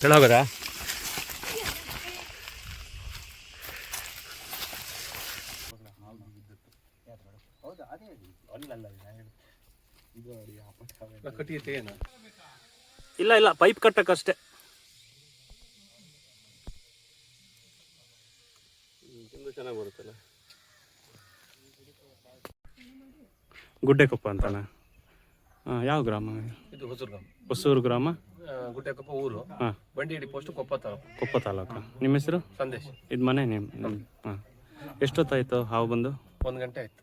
ಕೆಳಗೋದಾ ಇಲ್ಲ ಇಲ್ಲ ಪೈಪ್ ಕಟ್ಟಕ್ಕಷ್ಟೇ ಚೆನ್ನಾಗಿ ಬರುತ್ತಲ್ಲ? ಗುಡ್ಡೆಕೊಪ್ಪ ಅಂತನ? ಹಾಂ ಯಾವ ಗ್ರಾಮ? ಇದು ಹೊಸೂರು ಗ್ರಾಮ. ಹೊಸೂರು ಗ್ರಾಮ? ಗುಡ್ಡೆಕೊಪ್ಪ ಊರು. ಹಾಂ. ಪೋಸ್ಟ್ ಕೊಪ್ಪ ತಾಲೂಕು. ಕೊಪ್ಪ ತಾಲೂಕು. ನಿಮ್ಮ ಹೆಸರು? ಸಂದೇಶ್. ಇದು ಮನೆ ನಿಮ್ಮ ಹಾಂ. ಎಷ್ಟೊತ್ತಾಯ್ತು ಹಾವು ಬಂದು? ಒಂದು ಗಂಟೆ ಆಯ್ತು.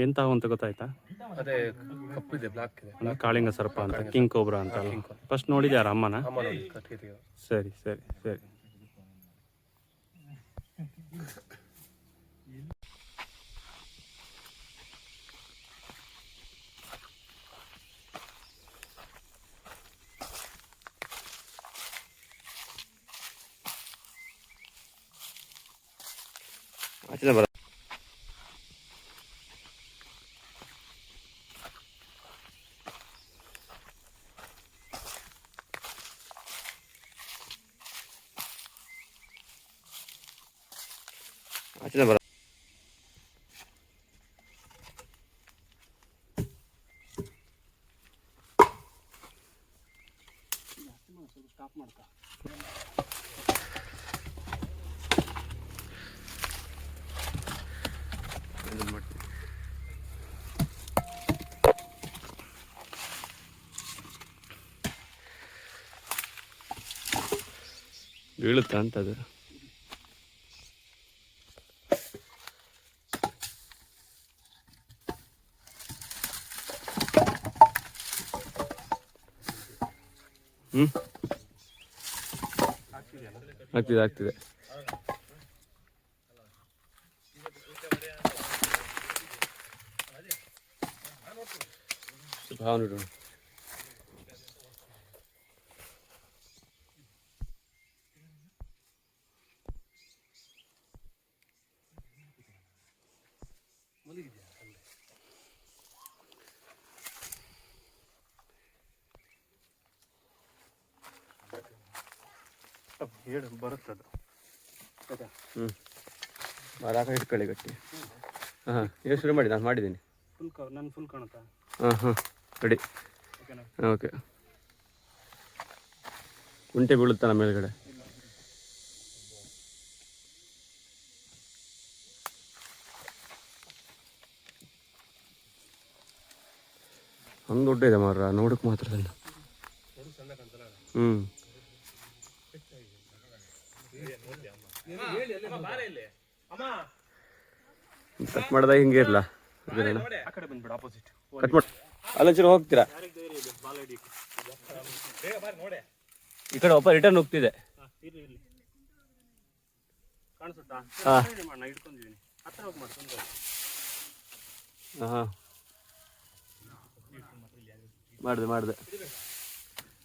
ಎಂತ ಹಾವು ಅಂತ ಗೊತ್ತಾಯ್ತಾ? ಅದೇ ಕಪ್ಪಿದೆ ಬ್ಲಾಕ್ ಇದೆ. ಕಾಳಿಂಗ ಸರ್ಪ ಅಂತ ಕಿಂಗ್ ಕೋಬ್ರಾ ಅಂತ ಫಸ್ಟ್ ನೋಡಿದ್ಯಾರ ಅಮ್ಮನ ಸರಿ ಸರಿ ಸರಿ. ಆಚೆ ಬರ ಆಚೆ ಬರ ಬೀಳುತ್ತಾ ಅಂತ ಅದು ಹ್ಮ್? ಆಗ್ತಿದೆ ಆಗ್ತಿದೆ. ಸ್ವಲ್ಪ ಹೇಳು ಬರುತ್ತದು. ಹ್ಞೂ ಮಾರಾಕ ಇಟ್ಕೊಳ್ಳಿ ಗಟ್ಟಿ. ಹಾಂ ಈಗ ಶುರು ಮಾಡಿ ನಾನು ಮಾಡಿದ್ದೀನಿ. ಫುಲ್ ಕ ನನ್ನ ಫುಲ್ ಕಾಣುತ್ತಾ? ಹಾಂ ಹಾಂ. ರೆಡಿ ಓಕೆನಾ? ಓಕೆ. ಕುಂಟೆ ಬೀಳುತ್ತಾ ನಮ್ಮ ಮೇಲ್ಗಡೆ? ಹಂಗೆ ದೊಡ್ಡ ಇದೆ ಮಾರ ನೋಡಕ್ಕೆ ಮಾತ್ರ ಸಣ್ಣ ಹ್ಞೂ ಕಟ್ ಮಾಡ್ದಾಗ ಹಿಂಗೆ ಇರಲ್ಲ ಕಟ್ ಹೋಗ್ತೀರಾ? ಈ ಕಡೆ ಒಬ್ಬ ರಿಟರ್ನ್ ಹೋಗ್ತಿದೆ. ಮಾಡಿದೆ ಮಾಡಿದೆ.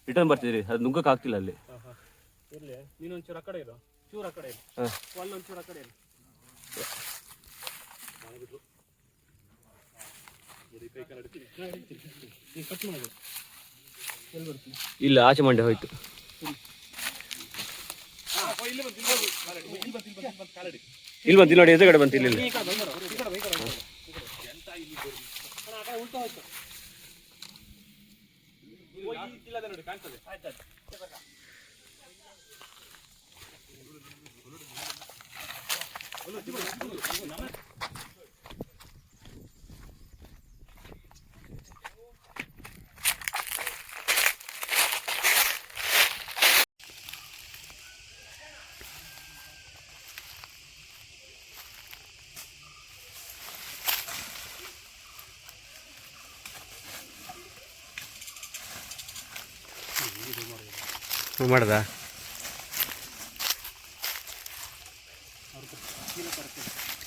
ರಿಟರ್ನ್ ಬರ್ತಿದ್ರಿ. ಅದು ನುಗ್ಗಕ್ಕೆ ಆಗ್ತಿಲ್ಲ ಅಲ್ಲಿ. ಇರಲಿ. ನೀನೊಂಚೂರು ಆ ಕಡೆ ಇರು. ಚೂರು ಆ ಕಡೆ ಇರು. ಹಾಂ. ಅಲ್ಲೊಂಚೂರು ಆ ಕಡೆ ಇರು. ನೀ ಕಟ್ ಮಾಡಿ. ಎಲ್ಲಿ ಬರ್ತೀನಿ? ಇಲ್ಲ ಆಚೆ ಮಂಡೆ ಹೋಯ್ತು. ಇಲ್ಲಿ ಬಂತು ಇಲ್ಲಿ ನೋಡಿ ಎದುರುಗಡೆ ಬಂತು ಇಲ್ಲಿ ಇಲ್ಲಿ. ಹ್ಞೂ ಮಾಡ್ದ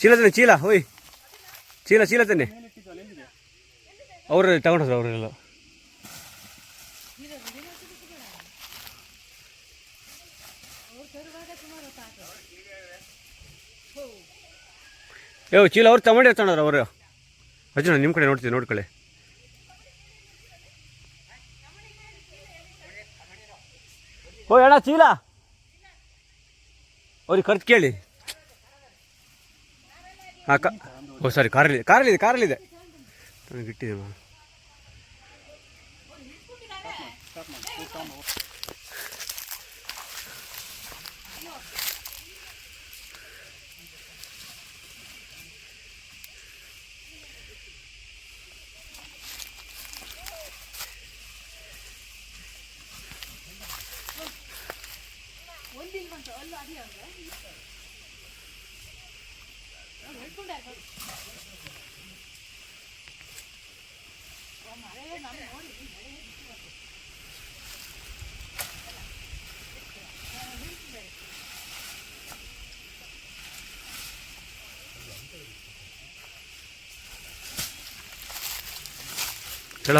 ಚೀಲ ತನ್ನಿ ಚೀಲ, ಹೋಯ್. ಚೀಲ ಚೀಲ ತನ್ನಿ ಅವ್ರ ತಗೊಂಡ್ರು ಅವರೆಲ್ಲ ಯೋ ಚೀಲ ಅವ್ರು ತಗೊಂಡಿರ್ತಾಣ್ರ ಅವರು. ಅರ್ಜುನ ನಿಮ್ಮ ಕಡೆ ನೋಡ್ತೀವಿ ನೋಡ್ಕೊಳ್ಳಿ. ಓ ಹೇಳ ಚೀಲ. ಅವ್ರಿಗೆ ಖರ್ಚು ಕೇಳಿ. ಹಾಂ ಕ ಓ ಸಾರಿ ಕಾರಲ್ಲಿ ಕಾರಲ್ಲಿದೆ ಕಾರಲ್ಲಿದೆ. ನನಗೆ ಇಟ್ಟಿದೆ ಮಾ. ಹೇಳ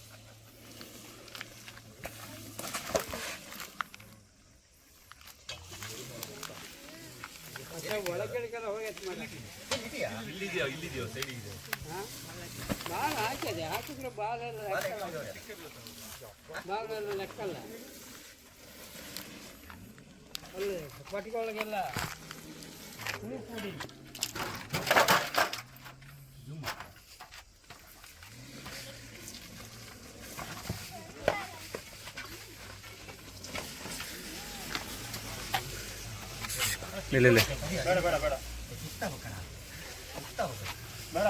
ಬಾಲ್ ಹಾಕಿದೆ ಹಾಕಿದ್ರೆ ಬಾಲ್ ಎಲ್ಲ ಲೆಕ್ಕಲ್ಲ ಬಾಲ್ ಎಲ್ಲ ಲೆಕ್ಕಲ್ಲ ಅಲ್ಲಿ ಪಟ್ಟಿಗೊಳಗೆಲ್ಲ ಹುಳಿ ಪುಡಿ ಇಲ್ಲ ಇಲ್ಲ ಬೇಡ ಬೇಡ ಬೇಡ ಬೇಡ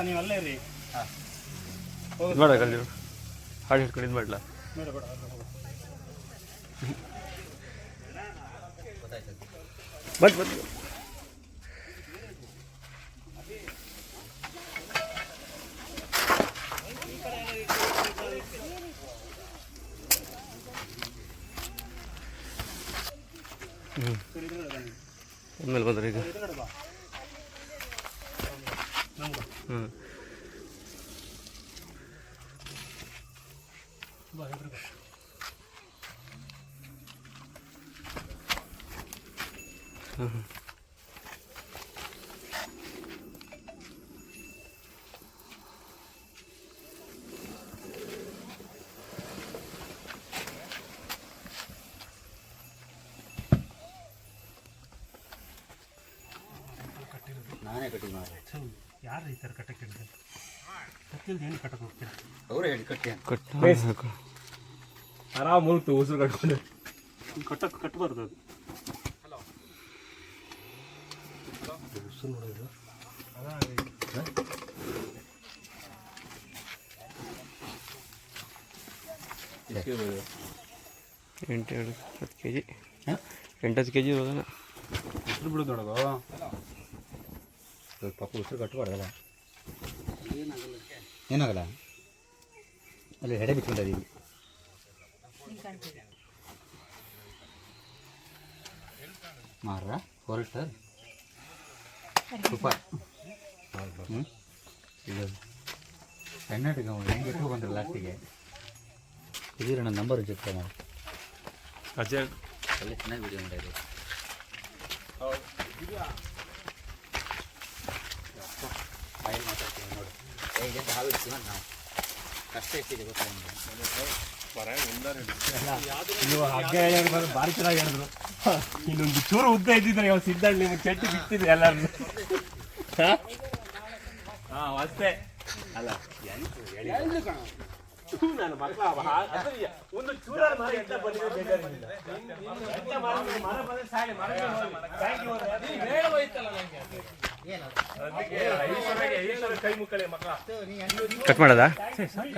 ನೀವು? ಅಲ್ಲೇ ಇರಿ ಬೇಡ ಕಲ್ಲಿ ಹಾಡು ಹಿಡ್ಕೊಂಡು ಇದು ಮಾಡಲ ಬಟ್ ಬಟ್ ಅಲ್ಲೇ ಹ್ಞೂ ಬಂದ್ರೆ ಇದ್ರೊಳಗೆ ಬನ್ನಿ. ಆಮೇಲೆ ಬಂದ್ರೆ ಈಗ ಎದುರುಗಡೆ ಬಾ ನಮ್ಗೆ ಹ್ಞೂ ಬಾ ಎದುರುಗಡೆ ನಾನೇ ಕಟಿಂಗ್ ಮಾಡಿದೆ ಯಾರು ಈ ಥರ ಕಟ್ಟಕ್ಕೆ ಹೇಳಿದೆ ಕತ್ತಿಲ್ದು ಏನು ಕಟ್ಟಕ್ಕೆ ಹೋಗ್ತೀರಾ? ಅವರೇ ಹೇಳಿ ಕಟ್ಟಿ ಕಟ್ ಆರಾಮ್ ಮುಲ್ತು ಉಸಿರು ಕಟ್ಕೊಂಡು. ಕಟ್ಟಕ್ಕೆ ಕಟ್ಟಬಾರ್ದು ಅದು. ಉಸಿರು ನೋಡೋದು ಎಂಟು ಎರಡು ಹತ್ತು ಕೆ ಜಿ ಎಂಟತ್ತು ಕೆ ಜಿ ಇರೋದನ್ನ. ಉಸಿರು ಬಿಡೋದೊಳಗೋ ಪಾಪ ಉಸಿರು ಕಟ್ಟಬಾರ್ದಲ್ಲ ಏನಾಗಲ್ಲ ಅಲ್ಲಿ ಎಡೆ ಬಿಟ್ಕೊಂಡಿದ್ದೀವಿ ಮಾರ ಹೊರಟ. ಸೂಪರ್. ಹ್ಞೂ ಇದು ಕರ್ನಾಟಕ ಹೆಂಗೆ ಇಟ್ಟು ಬಂದ್ರೆ ಲಾಸ್ಟಿಗೆ ಇದೀರ ನನ್ನ ನಂಬರ್ ಜೊತೆ ಮಾಡಿ. ಅಜಯ್. ಅಲ್ಲಿ ಚೆನ್ನಾಗಿ ವಿಡಿಯೋ ಮಾಡಿದ್ರು ಆಯ್ತು ಮಾತಾಡ್ತೀವಿ ನೋಡಿ ಹೇಗೆ ಜೀವನ ನಾವು ಕಷ್ಟ ಎಷ್ಟಿದೆ ಗೊತ್ತಾ ನಿಮಗೆ ನೀವು ಭಾರಿ ಚೆನ್ನಾಗಿ ಹೇಳಿದ್ರು ಇನ್ನೊಂದು ಚೂರು ಉದ್ದ ಇದ್ದಿದ್ರೆ ಯಾವ ಸಿದ್ಧಾಂತ ನಿಮ್ಮ ಚಟ್ಟಿ ಬಿಟ್ಟಿದ್ರೆ ಎಲ್ಲರೂ ಹಾ ಅಷ್ಟೇ ಅಲ್ಲ ನಾನು ಒಂದು ಚೂರ ಮರ. ಎಂತ ಮರ ಮರ ಬಂದ್ರೆ ಸಾಯ್ಲಿ, ಮರ ಹೋಗ್ಲಿ. Thank you ಕಟ್ ಮಾಡೋದಾ? ಸಾಕ?